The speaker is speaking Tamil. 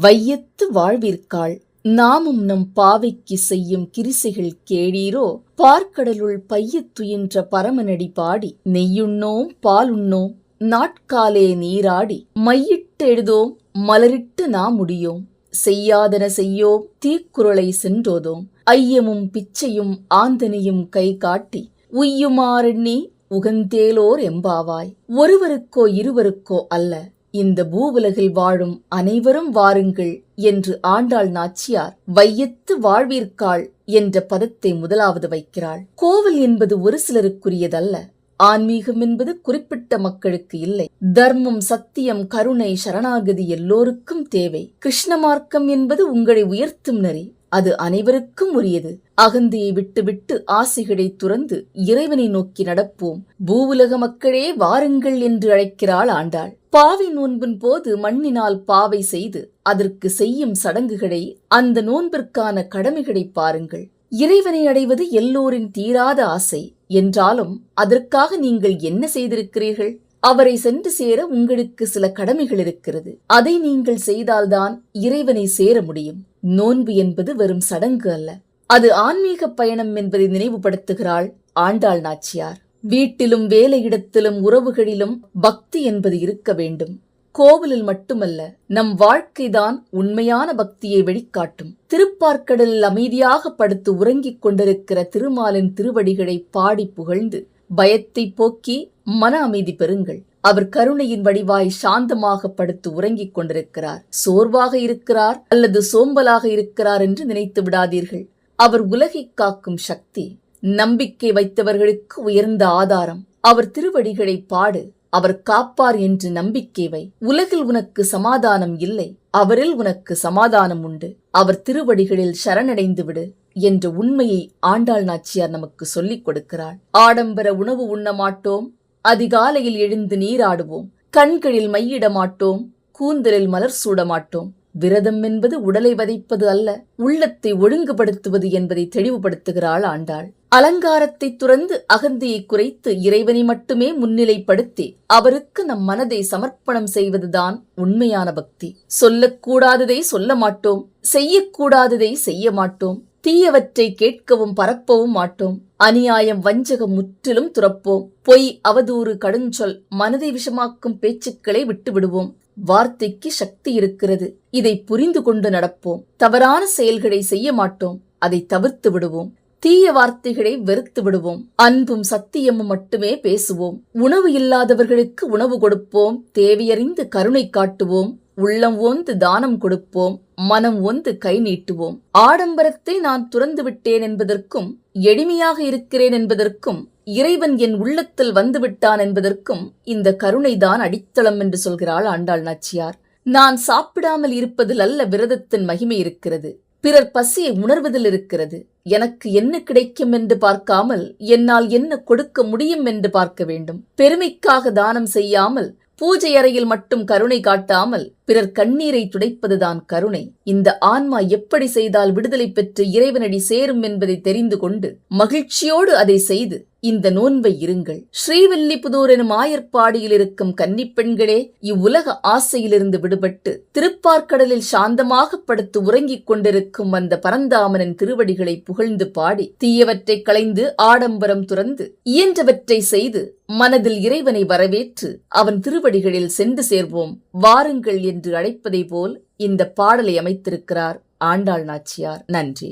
வையத்து வாழ்விற்காள் நாமும் நம் பாவைக்கு செய்யும் கிரிசைகள் கேளீரோ? பார்க்கடலுள் பையத் துயின்ற பரமனடி பாடி நெய்யுண்ணோம் பாலுண்ணோம் நாட்காலே நீராடி மையிட்டெழுதோம் மலரிட்டு நாம் முடியோம். செய்யாதன செய்யோம் தீக்குறளை சென்றோதோம். ஐயமும் பிச்சையும் ஆந்தனையும் கை காட்டி உய்யுமாறெண்ணி உகந்தேலோர் எம்பாவாய். ஒருவருக்கோ இருவருக்கோ அல்ல இந்த பூவுலகில் வாழும் அனைவரும் வாருங்கள் என்று ஆண்டாள் நாச்சியார் வையத்து வாழ்வீர்க்காள் என்ற பதத்தை முதலாவது வைக்கிறாள். கோவில் என்பது ஒரு சிலருக்குரியதல்ல. ஆன்மீகம் என்பது குறிப்பிட்ட மக்களுக்கு இல்லை. தர்மம் சத்தியம் கருணை சரணாகதி எல்லோருக்கும் தேவை. கிருஷ்ண மார்க்கம் என்பது உங்களை உயர்த்தும் நெறி. அது அனைவருக்கும் உரியது. அகந்தையை விட்டுவிட்டு ஆசைகளை துறந்து இறைவனை நோக்கி நடப்போம். பூவுலக மக்களே வாருங்கள் என்று அழைக்கிறாள் ஆண்டாள். பாவை நோன்பின் போது மண்ணினால் பாவை செய்து அதற்கு செய்யும் சடங்குகளை அந்த நோன்பிற்கான கடமைகளை பாருங்கள். இறைவனை அடைவது எல்லோரின் தீராத ஆசை. என்றாலும் அதற்காக நீங்கள் என்ன செய்திருக்கிறீர்கள்? அவரை சென்று சேர உங்களுக்கு சில கடமைகள் இருக்கிறது. அதை நீங்கள் செய்தால்தான் இறைவனை சேர முடியும். நோன்பு என்பது வெறும் சடங்கு அல்ல. அது ஆன்மீக பயணம் என்பதை நினைவுபடுத்துகிறாள் ஆண்டாள் நாச்சியார். வீட்டிலும் வேலையிடத்திலும் உறவுகளிலும் பக்தி என்பது இருக்க வேண்டும். கோவிலில் மட்டுமல்ல நம் வாழ்க்கைதான் உண்மையான பக்தியை வெளிக்காட்டும். திருப்பார்க்கடலில் அமைதியாக படுத்து உறங்கிக் கொண்டிருக்கிற திருமாலின் திருவடிகளை பாடி புகழ்ந்து பயத்தை போக்கி மன அமைதி பெறுங்கள். அவர் கருணையின் வடிவாய் சாந்தமாக படுத்து உறங்கிக் கொண்டிருக்கிறார். சோர்வாக இருக்கிறார் அல்லது சோம்பலாக இருக்கிறார் என்று நினைத்து விடாதீர்கள். அவர் உலகை காக்கும் சக்தி நம்பிக்கை வைத்தவர்களுக்கு உயர்ந்த ஆதாரம். அவர் திருவடிகளை பாடு அவர் காப்பார் என்று நம்பிக்கை வை. உலகில் உனக்கு சமாதானம் இல்லை அவரில் உனக்கு சமாதானம் உண்டு. அவர் திருவடிகளில் சரணடைந்து விடு. என்ற உண்மையை ஆண்டாள் நாச்சியார் நமக்கு சொல்லிக் கொடுக்கிறாள். ஆடம்பர உணவு உண்ண மாட்டோம் அதிகாலையில் எழுந்து நீராடுவோம். கண்களில் மையிட மாட்டோம் கூந்தலில் மலர் சூட மாட்டோம் விரதம் என்பது உடலை வதைப்பது அல்ல. உள்ளத்தை ஒழுங்குபடுத்துவது என்பதை தெளிவுபடுத்துகிறாள் ஆண்டாள். அலங்காரத்தை துறந்து அகந்தியை குறைத்து இறைவனை மட்டுமே முன்னிலைப்படுத்தி அவருக்கு நம் மனதை சமர்ப்பணம் செய்வதுதான் உண்மையான பக்தி. சொல்லக்கூடாததை சொல்ல மாட்டோம் செய்யக்கூடாததை செய்ய மாட்டோம் தீயவற்றை கேட்கவும் பரப்பவும் மாட்டோம் அநியாயம் வஞ்சகம் முற்றிலும் துறப்போம் பொய் அவதூறு கடுஞ்சொல் மனதை விஷமாக்கும் பேச்சுக்களை விட்டு விடுவோம் வார்த்தைக்கு சக்தி இருக்கிறது இதை புரிந்து கொண்டு நடப்போம் தவறான செயல்களை செய்ய மாட்டோம் அதை தவிர்த்து விடுவோம். தீய வார்த்தைகளை வெறுத்து விடுவோம். அன்பும் சத்தியமும் மட்டுமே பேசுவோம். உணவு இல்லாதவர்களுக்கு உணவு கொடுப்போம். தேவையறிந்து கருணை காட்டுவோம். உள்ளம் ஒன்று தானம் கொடுப்போம். மனம் ஒன்று கை நீட்டுவோம். ஆடம்பரத்தை நான் துறந்து விட்டேன் என்பதற்கும் எளிமையாக இருக்கிறேன் என்பதற்கும் இறைவன் என் உள்ளத்தில் வந்துவிட்டான் என்பதற்கும் இந்த கருணைதான் அடித்தளம் என்று சொல்கிறாள் ஆண்டாள் நாச்சியார். நான் சாப்பிடாமல் இருப்பதில் அல்ல விரதத்தின் மகிமை இருக்கிறது. பிறர் பசியை உணர்வதில் இருக்கிறது எனக்கு என்ன கிடைக்கும் என்று பார்க்காமல் என்னால் என்ன கொடுக்க முடியும் என்று பார்க்க வேண்டும். பெருமைக்காக தானம் செய்யாமல் பூஜை அறையில் மட்டும் கருணை காட்டாமல் பிறர் கண்ணீரை துடைப்பதுதான் கருணை. இந்த ஆன்மா எப்படி செய்தால் விடுதலை பெற்று இறைவனடி சேரும் என்பதை தெரிந்து கொண்டு மகிழ்ச்சியோடு அதை செய்து இந்த நோன்பை இருங்கள். ஸ்ரீவில்லிபுதூர் எனும் ஆயர்பாடியில் இருக்கும் கன்னிப்பெண்களே இவ்வுலக ஆசையிலிருந்து விடுபட்டு திருப்பார்க்கடலில் சாந்தமாக படுத்து உறங்கிக் கொண்டிருக்கும் அந்த பரந்தாமனின் திருவடிகளை புகழ்ந்து பாடி தீயவற்றை களைந்து ஆடம்பரம் துறந்து இயன்றவற்றை செய்து மனதில் இறைவனை வரவேற்று அவன் திருவடிகளில் சென்று சேர்வோம். வாருங்கள் என்று அழைப்பதை போல் இந்த பாடலை அமைத்திருக்கிறார் ஆண்டாள் நாச்சியார். நன்றி.